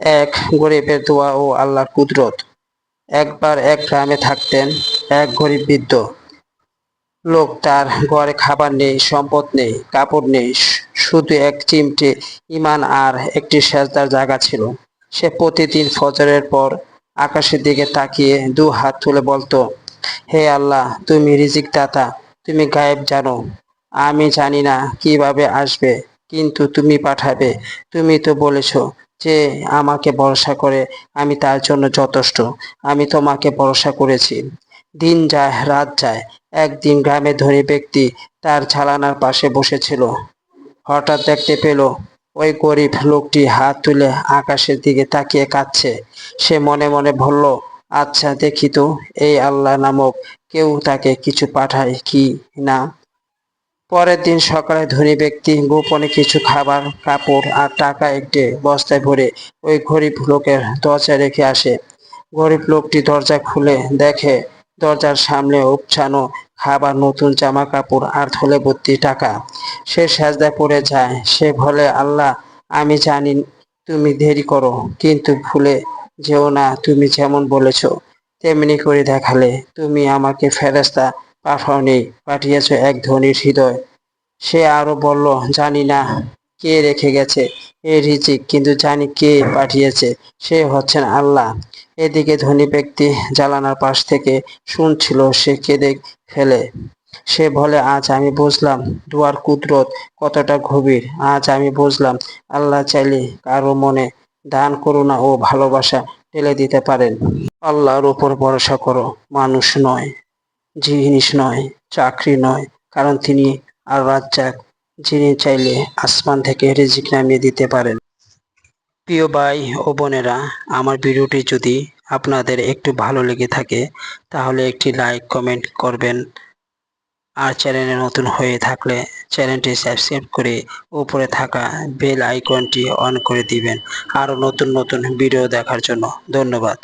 এক গরিবের দোয়া ও আল্লাহর কুদরত। একবার এক গ্রামে থাকতেন এক গরিব বৃদ্ধ। লোক তার ঘরে খাবার নেই, সম্পদ নেই, কাপড় নেই, শুধু এক চিমটে ইমান আর একটি সেজদার জায়গা ছিল। সে প্রতিদিন ফজরের পর আকাশের দিকে তাকিয়ে দু হাত তুলে বলতো, হে আল্লাহ, তুমি রিজিক দাতা তুমি গায়েব জানো। আমি জানি না কীভাবে আসবে, কিন্তু তুমি পাঠাবে। তুমি তো বলেছ যে আমাকে ভরসা করে, আমি তার জন্য যথেষ্ট। আমি তোমাকে ভরসা করেছি। দিন যায়, রাত যায়। একদিন গ্রামের ধনী ব্যক্তি তার ছালানার পাশে বসেছিল। হঠাৎ দেখতে পেল, ওই গরিব লোকটি হাত তুলে আকাশের দিকে তাকিয়ে কাঁদছে। সে মনে মনে বলল আচ্ছা দেখি তো, এই আল্লাহ নামক কেউ তাকে কিছু পাঠায় কি না? পরের দিন সকালে ধনী ব্যক্তি গোপনে কিছু খাবার, কাপড় আর টাকা একটি বস্তায় ভরে ওই গরিব লোকের দরজায় রেখে আসে। গরিব লোকটি দরজা খুলে দেখে দরজার সামনে উপছানো খাবার, নতুন জামা কাপড় আর থলে ভর্তি টাকা। সে সাজদায় পড়ে যায়। সে বলে, আল্লাহ, আমি জানি তুমি দেরি করো, কিন্তু ভুলে যেও না, তুমি যেমন বলেছ, তেমনি করে দেখালে। তুমি আমাকে ফেরেস্তা পাঠাওনি পাঠিয়েছ এক ধনীর হৃদয়। সে আরও বলল, জানি না কে রেখে গেছে এ রিজিক, কিন্তু জানি কে পাঠিয়েছে, সে হচ্ছেন আল্লাহ। এদিকে ধনী ব্যক্তি জালানার পাশ থেকে শুনছিল, সে কেঁদে ফেলে। সে বলে, আজ আমি বুঝলাম দুয়ার কুদরত কতটা গভীর। আজ আমি বুঝলাম আল্লাহ চাইলে কারও মনে দান, করুণা ও ভালোবাসা ঢেলে দিতে পারেন। আল্লাহর উপর ভরসা করো, মানুষ নয়। জিনিস নয়, চাকরি নয়, কারণ তিনি আর রাজ্জাক, যিনি চাইলে আসমান থেকে রিজিক নামিয়ে দিতে পারেন। প্রিয় ভাই ও বোনেরা, আমার ভিডিওটি যদি আপনাদের একটু ভালো লেগে থাকে, তাহলে একটি লাইক, কমেন্ট করবেন। আর চ্যানেলে নতুন হয়ে থাকলে চ্যানেলটি সাবস্ক্রাইব করে উপরে থাকা বেল আইকনটি অন করে দিবেন। আরও নতুন নতুন ভিডিও দেখার জন্য ধন্যবাদ।